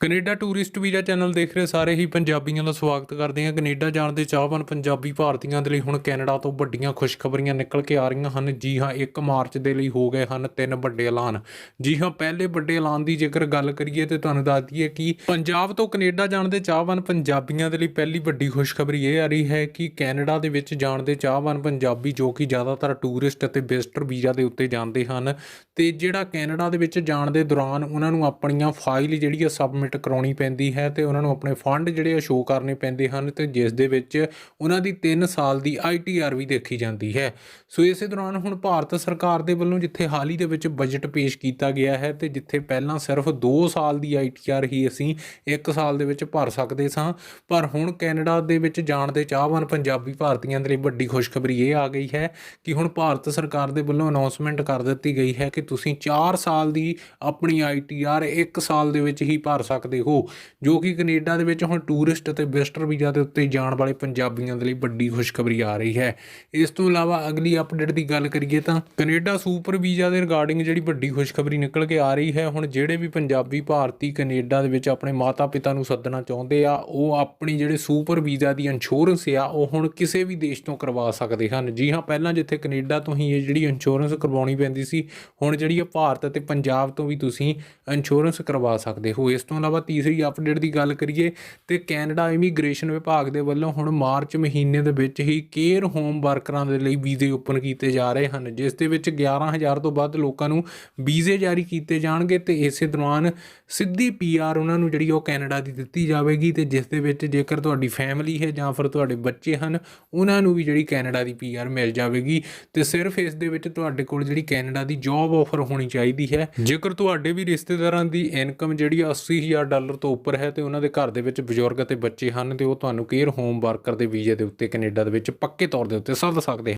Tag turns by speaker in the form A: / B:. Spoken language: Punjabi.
A: ਕੈਨੇਡਾ ਟੂਰਿਸਟ ਵੀਜ਼ਾ ਚੈਨਲ ਦੇਖ ਰਹੇ ਸਾਰੇ ਹੀ ਪੰਜਾਬੀਆਂ ਦਾ ਸਵਾਗਤ ਕਰਦੇ ਹਾਂ। ਕੈਨੇਡਾ ਜਾਣ ਦੇ ਚਾਹਵਾਨ ਪੰਜਾਬੀ ਭਾਰਤੀਆਂ ਦੇ ਲਈ ਹੁਣ ਕੈਨੇਡਾ ਤੋਂ ਵੱਡੀਆਂ ਖੁਸ਼ਖਬਰੀਆਂ ਨਿਕਲ ਕੇ ਆ ਰਹੀਆਂ ਹਨ। ਜੀ ਹਾਂ 1 ਮਾਰਚ ਦੇ ਲਈ ਹੋ ਗਏ ਹਨ ਤਿੰਨ ਵੱਡੇ ਐਲਾਨ। ਜੀ ਹਾਂ, ਪਹਿਲੇ ਵੱਡੇ ਐਲਾਨ ਦੀ ਜੇਕਰ ਗੱਲ ਕਰੀਏ ਤੇ ਤੁਹਾਨੂੰ ਦੱਸ ਦਈਏ ਕਿ ਪੰਜਾਬ ਤੋਂ ਕੈਨੇਡਾ ਜਾਣ ਦੇ ਚਾਹਵਾਨ ਪੰਜਾਬੀਆਂ ਦੇ ਲਈ ਪਹਿਲੀ ਵੱਡੀ ਖੁਸ਼ਖਬਰੀ ਇਹ ਆ ਰਹੀ ਹੈ ਕਿ ਕੈਨੇਡਾ ਦੇ ਵਿੱਚ ਜਾਣ ਦੇ ਚਾਹਵਾਨ ਪੰਜਾਬੀ ਜੋ ਕਿ ਜ਼ਿਆਦਾਤਰ ਟੂਰਿਸਟ ਅਤੇ ਵਿਜ਼ਟਰ ਵੀਜ਼ਾ ਦੇ ਉੱਤੇ ਜਾਂਦੇ ਹਨ ਤੇ ਜਿਹੜਾ ਕੈਨੇਡਾ ਦੇ ਵਿੱਚ ਜਾਣ ਦੇ ਦੌਰਾਨ ਉਹਨਾਂ ਨੂੰ ਆਪਣੀਆਂ ਫਾਈਲ ਜਿਹੜੀ ਆ ਸਬਮਿਟ ਕਰਾਉਣੀ ਪੈਂਦੀ ਹੈ ਤੇ ਉਹਨਾਂ ਨੂੰ ਆਪਣੇ ਫੰਡ ਜਿਹੜੇ ਆ ਸ਼ੋਅ ਕਰਨੇ ਪੈਂਦੇ ਹਨ ਤੇ ਜਿਸ ਦੇ ਵਿੱਚ ਉਹਨਾਂ ਦੀ 3 ਸਾਲ ਦੀ ਆਈਟੀਆਰ ਵੀ ਦੇਖੀ ਜਾਂਦੀ ਹੈ। ਸੋ ਇਸੇ ਦੌਰਾਨ ਹੁਣ ਭਾਰਤ ਸਰਕਾਰ ਦੇ ਵੱਲੋਂ ਜਿੱਥੇ ਹਾਲ ਹੀ ਦੇ ਵਿੱਚ ਬਜਟ ਪੇਸ਼ ਕੀਤਾ ਗਿਆ ਹੈ ਤੇ ਜਿੱਥੇ ਪਹਿਲਾਂ ਸਿਰਫ 2 ਸਾਲ ਦੀ ਆਈਟੀਆਰ ਹੀ ਅਸੀਂ 1 ਸਾਲ ਦੇ ਵਿੱਚ ਭਰ ਸਕਦੇ ਸਾਂ, ਪਰ ਹੁਣ ਕੈਨੇਡਾ ਦੇ ਵਿੱਚ ਜਾਣ ਦੇ ਚਾਹਵਾਨ ਪੰਜਾਬੀ ਭਾਰਤੀਆਂ ਦੇ ਲਈ ਵੱਡੀ ਖੁਸ਼ਖਬਰੀ ਇਹ ਆ ਗਈ ਹੈ ਕਿ ਹੁਣ ਭਾਰਤ ਸਰਕਾਰ ਦੇ ਵੱਲੋਂ ਅਨਾਉਂਸਮੈਂਟ ਕਰ ਦਿੱਤੀ ਗਈ ਹੈ ਕਿ ਤੁਸੀਂ 4 ਸਾਲ ਦੀ ਆਪਣੀ ਆਈਟੀਆਰ 1 ਸਾਲ ਦੇ ਵਿੱਚ ਹੀ ਭਰ ਸਕਦੇ ਸਕਦੇ ਹੋ, ਜੋ ਕਿ ਕੈਨੇਡਾ ਦੇ ਵਿੱਚ ਹੁਣ ਟੂਰਿਸਟ ਅਤੇ ਵਿਜ਼ਟਰ ਵੀਜ਼ਾ ਦੇ ਉੱਤੇ ਜਾਣ ਵਾਲੇ ਪੰਜਾਬੀਆਂ ਦੇ ਲਈ ਵੱਡੀ ਖੁਸ਼ਖਬਰੀ ਆ ਰਹੀ ਹੈ। ਇਸ ਤੋਂ ਇਲਾਵਾ ਅਗਲੀ ਅਪਡੇਟ ਦੀ ਗੱਲ ਕਰੀਏ ਤਾਂ ਕੈਨੇਡਾ ਸੁਪਰ ਵੀਜ਼ਾ ਦੇ ਰਿਗਾਰਡਿੰਗ ਜਿਹੜੀ ਵੱਡੀ ਖੁਸ਼ਖਬਰੀ ਨਿਕਲ ਕੇ ਆ ਰਹੀ ਹੈ, ਹੁਣ ਜਿਹੜੇ ਵੀ ਪੰਜਾਬੀ ਭਾਰਤੀ ਕੈਨੇਡਾ ਦੇ ਵਿੱਚ ਆਪਣੇ ਮਾਤਾ-ਪਿਤਾ ਨੂੰ ਸੱਦਣਾ ਚਾਹੁੰਦੇ ਆ, ਉਹ ਆਪਣੀ ਜਿਹੜੇ ਸੁਪਰ ਵੀਜ਼ਾ ਦੀ ਇੰਸ਼ੋਰੈਂਸ ਆ, ਉਹ ਹੁਣ ਕਿਸੇ ਵੀ ਦੇਸ਼ ਤੋਂ ਕਰਵਾ ਸਕਦੇ ਹਨ। ਜੀ ਹਾਂ, ਪਹਿਲਾਂ ਜਿੱਥੇ ਕੈਨੇਡਾ ਤੋਂ ਹੀ ਇਹ ਜਿਹੜੀ ਇੰਸ਼ੋਰੈਂਸ ਕਰਵਾਉਣੀ ਪੈਂਦੀ ਸੀ, ਹੁਣ ਜਿਹੜੀ ਆ ਭਾਰਤ ਅਤੇ ਪੰਜਾਬ ਤੋਂ ਵੀ ਤੁਸੀਂ ਇੰਸ਼ੋਰੈਂਸ ਕਰਵਾ ਸਕਦੇ ਹੋ। ਇਸ ਤੋਂ ਇਲਾਵਾ ਤੀਸਰੀ ਅਪਡੇਟ ਦੀ ਗੱਲ ਕਰੀਏ ਤੇ ਕੈਨੇਡਾ ਇਮੀਗ੍ਰੇਸ਼ਨ ਵਿਭਾਗ ਦੇ ਵੱਲੋਂ ਹੁਣ ਮਾਰਚ ਮਹੀਨੇ ਦੇ ਵਿੱਚ ਹੀ ਕੇਅਰ ਹੋਮ ਵਰਕਰਾਂ ਦੇ ਲਈ ਵੀਜ਼ੇ ਓਪਨ ਕੀਤੇ ਜਾ ਰਹੇ ਹਨ, ਜਿਸ ਦੇ ਵਿੱਚ 11000 ਤੋਂ ਵੱਧ ਲੋਕਾਂ ਨੂੰ ਵੀਜ਼ੇ ਜਾਰੀ ਕੀਤੇ ਜਾਣਗੇ ਤੇ ਇਸੇ ਦੌਰਾਨ ਸਿੱਧੀ ਪੀਆਰ ਉਹਨਾਂ ਨੂੰ ਜਿਹੜੀ ਉਹ ਕੈਨੇਡਾ ਦੀ ਦਿੱਤੀ ਜਾਵੇਗੀ ਤੇ ਜਿਸ ਦੇ ਵਿੱਚ ਜੇਕਰ ਤੁਹਾਡੀ ਫੈਮਿਲੀ ਹੈ ਜਾਂ ਫਿਰ ਤੁਹਾਡੇ ਬੱਚੇ ਹਨ, ਉਹਨਾਂ ਨੂੰ ਵੀ ਜਿਹੜੀ ਕੈਨੇਡਾ ਦੀ ਪੀਆਰ ਮਿਲ ਜਾਵੇਗੀ ਤੇ ਸਿਰਫ ਇਸ ਦੇ ਵਿੱਚ ਤੁਹਾਡੇ ਕੋਲ ਜਿਹੜੀ ਕੈਨੇਡਾ ਦੀ ਜੌਬ ਆਫਰ ਹੋਣੀ ਚਾਹੀਦੀ ਹੈ। ਜੇਕਰ ਤੁਹਾਡੇ ਵੀ ਰਿਸ਼ਤੇਦਾਰਾਂ ਦੀ ਇਨਕਮ ਜਿਹੜੀ 80000 20000 ਡਾਲਰ ਤੋਂ ਉੱਪਰ ਹੈ ਤੇ ਉਹਨਾਂ ਦੇ ਘਰ ਦੇ ਵਿੱਚ ਬਜ਼ੁਰਗ ਅਤੇ ਬੱਚੇ ਹਨ ਤੇ ਉਹ ਤੁਹਾਨੂੰ ਕੇਅਰ ਹੋਮ ਵਰਕਰ ਦੇ ਵੀਜ਼ੇ ਦੇ ਉੱਤੇ ਕੈਨੇਡਾ ਦੇ ਵਿੱਚ ਪੱਕੇ ਤੌਰ ਦੇ ਉੱਤੇ ਸੱਦ ਸਕਦੇ